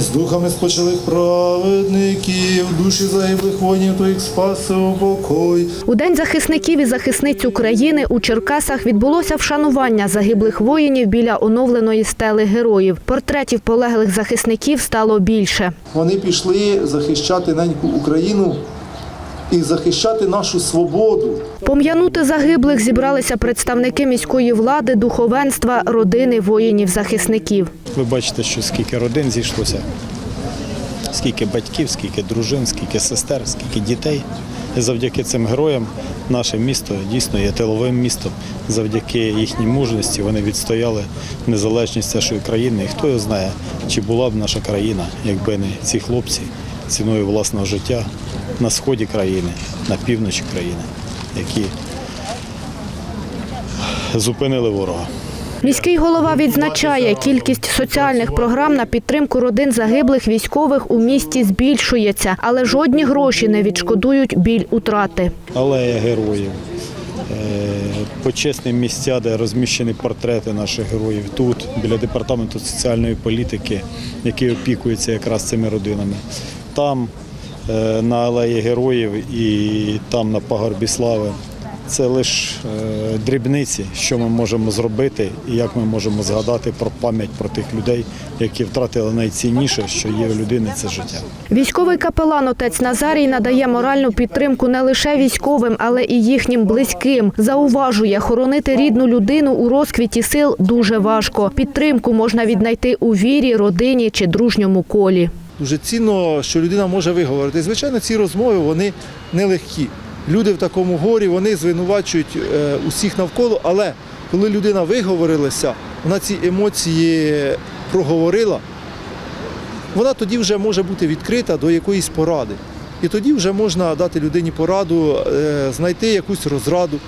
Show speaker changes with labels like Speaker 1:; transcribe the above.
Speaker 1: з духами спочилих праведників, душі загиблих воїнів твоїх спаси покой.
Speaker 2: У День захисників і захисниць України у Черкасах відбулося вшанування загиблих воїнів біля оновленої стели героїв. Портретів полеглих захисників стало більше.
Speaker 1: Вони пішли захищати неньку Україну і захищати нашу свободу.
Speaker 2: Пом'янути загиблих зібралися представники міської влади, духовенства, родини воїнів-захисників.
Speaker 3: Ви бачите, що скільки родин зійшлося, скільки батьків, скільки дружин, скільки сестер, скільки дітей. І завдяки цим героям наше місто дійсно є тиловим містом. Завдяки їхній мужності вони відстояли незалежність нашої країни. І хто його знає, чи була б наша країна, якби не ці хлопці ціною власного життя на сході країни, на півночі країни, які зупинили ворога.
Speaker 2: Міський голова відзначає, кількість соціальних програм на підтримку родин загиблих військових у місті збільшується, але жодні гроші не відшкодують біль утрати.
Speaker 3: алея героїв, е, почесні місця, де розміщені портрети наших героїв тут, біля департаменту соціальної політики, який опікується якраз цими родинами. Там на алеї героїв і там на пагорбі слави. Це лише дрібниці, що ми можемо зробити і як ми можемо згадати про пам'ять про тих людей, які втратили найцінніше, що є у людини, це життя.
Speaker 2: Військовий капелан отець Назарій надає моральну підтримку не лише військовим, але і їхнім близьким. Зауважує, хоронити рідну людину у розквіті сил дуже важко. Підтримку можна віднайти у вірі, родині чи дружньому колі.
Speaker 1: Дуже цінно, що людина може виговорити. Звичайно, ці розмови вони нелегкі. Люди в такому горі вони звинувачують е, усіх навколо, але коли людина виговорилася, вона ці емоції проговорила, вона тоді вже може бути відкрита до якоїсь поради. І тоді вже можна дати людині пораду, е, знайти якусь розраду.